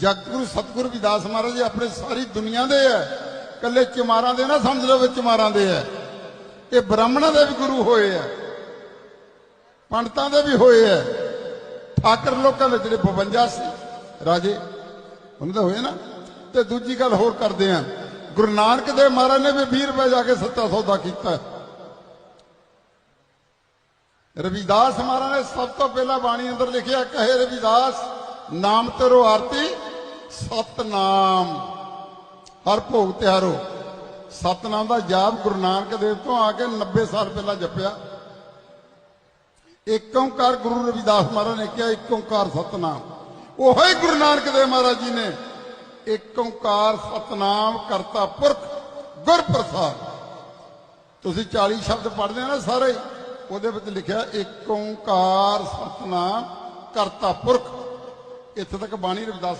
ਜਗਤਗੁਰੂ ਸਤਿਗੁਰੂ ਵਿਦਾਸ ਮਹਾਰਾਜ ਜੀ, ਆਪਣੇ ਸਾਰੀ ਦੁਨੀਆ ਦੇ ਹੈ। ਕੱਲੇ ਚਮਾਰਾਂ ਦੇ ਨਾ, ਸਮਝ ਲਓ ਵਿੱਚ ਚਮਾਰਾਂ ਦੇ ਹੈ। ਇਹ ਬ੍ਰਾਹਮਣਾਂ ਦੇ ਵੀ ਗੁਰੂ ਹੋਏ ਆ ਪੰਡਤਾਂ ਦੇ ਵੀ ਹੋਏ ਆ ਠਾਕਰ ਲੋਕਾਂ ਦੇ ਜਿਹੜੇ 52 ਸੀ, ਰਾਜੇ, ਉਹਨਾਂ ਦੇ ਹੋਏ ਨਾ। ਤੇ ਦੂਜੀ ਗੱਲ ਹੋਰ ਕਰਦੇ ਆ ਗੁਰੂ ਨਾਨਕ ਦੇਵ ਮਹਾਰਾਜ ਨੇ ਵੀ 20 ਰੁਪਏ ਜਾ ਕੇ ਸੱਤਾ ਸੌਦਾ ਕੀਤਾ। ਰਵਿਦਾਸ ਮਹਾਰਾਜ ਨੇ ਸਭ ਤੋਂ ਪਹਿਲਾਂ ਬਾਣੀ ਅੰਦਰ ਲਿਖਿਆ, ਕਹੇ ਰਵਿਦਾਸ, ਨਾਮ ਤੇਰੋ ਆਰਤੀ ਸਤਨਾਮ। ਹਰ ਭੋਗ ਤਿਆਰੋ। ਸਤਨਾਮ ਦਾ ਜਾਪ ਗੁਰੂ ਨਾਨਕ ਦੇਵ ਤੋਂ ਆ ਕੇ 90 ਸਾਲ ਪਹਿਲਾਂ ਜਪਿਆ। ਇੱਕ ਓੰਕਾਰ ਗੁਰੂ ਰਵਿਦਾਸ ਮਹਾਰਾਜ ਨੇ ਕਿਹਾ, ਇੱਕ ਓੰਕਾਰ ਸਤਨਾਮ। ਉਹੋ ਹੀ ਗੁਰੂ ਨਾਨਕ ਦੇਵ ਮਹਾਰਾਜ ਜੀ ਨੇ ਏਕ ਓੰਕਾਰ ਸਤਨਾਮ ਕਰਤਾ ਪੁਰਖ ਗੁਰ ਪ੍ਰਸਾਦ ਤੁਸੀਂ 40 ਸ਼ਬਦ ਪੜ੍ਹਦੇ ਆ ਨਾ ਸਾਰੇ, ਉਹਦੇ ਵਿੱਚ ਲਿਖਿਆ, ਇੱਕ ਓੰਕਾਰ ਸਤਨਾਮ ਕਰਤਾ ਪੁਰਖ। ਇੱਥੇ ਤੱਕ ਬਾਣੀ ਰਵਿਦਾਸ